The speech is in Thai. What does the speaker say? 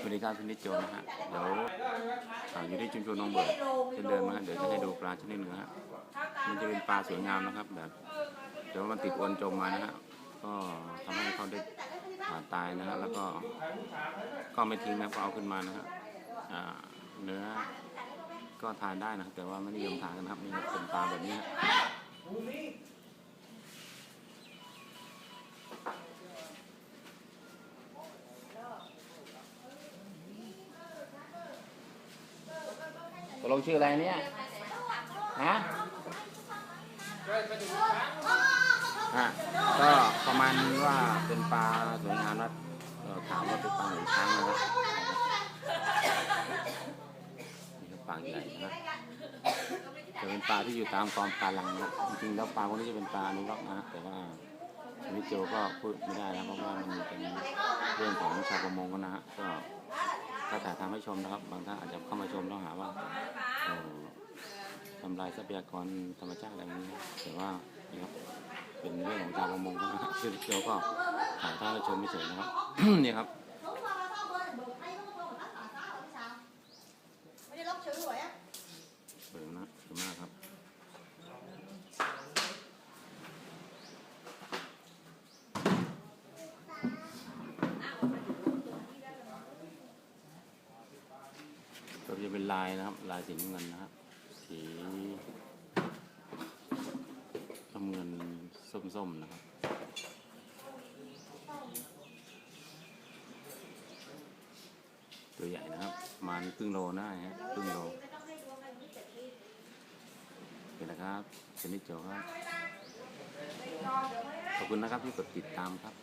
สวัสดีครับคุนิจโจนะฮะ เดี๋ยวอยู่ที่ชุมชนหนองเบิกเช่นเดินะฮะเดี๋ยวจะให้ดูปลาชนิดหนึ่งฮะ มันจะเป็นปลาสวยงามนะครับ แบบ เดี๋ยวมันติดอวนจมมานะฮะ ก็ทำให้เขาได้อ่าตายนะฮะ แล้วก็ก็ไม่ทิ้งนะก็เอาขึ้นมานะฮะเนื้อก็ทานได้นะ แต่ว่าไม่นิยมทานกันะครับ นี่เป็นปลาแบบนี้ ลงชื่ออะไรเนี่ยฮะฮะก็ประมาณว่าเป็นปลาสวยงามนะเอ่อถามว่าเป็นปลาหรือช้างนะครับนี่ก็ปลาใหญ่นะครับจะเป็นปลาที่อยู่ตามกองปลาลังนะจริงๆแล้วปลาพวกนี้จะเป็นปลาอนุรักษ์นะแต่ว่าวิโจก็พูดไม่ได้แล้วเพราะว่ามันเป็นเรื่องของชาวประมงกันนะฮะก็ก็ถ่ายทำให้ชมนะครับ บางท่านอาจจะเข้ามาชมแล้วหาว่าเอ่อ ทำลายทรัพยากรธรรมชาติอะไรอย่างนี้นะแต่ว่านี่ครับเป็นเรื่องของชาวประมงนะฮะคือเราก็ถ่ายทอดให้ชมไม่เฉยนะครับนี่ครับไม่ได้ล็อกชื่อหวยอะสวยนะสวยมากครับก็จะเป็นลายนะครับ ลายสีน้ำเงินนะครับ สีน้ำเงินส้มๆนะครับตัวใหญ่นะครับมาณครึ่งโลได้ฮะครึ่งโลเป็นนะครับชนิดโจครับ ขอบคุณนะครับที่กดติดตามครับ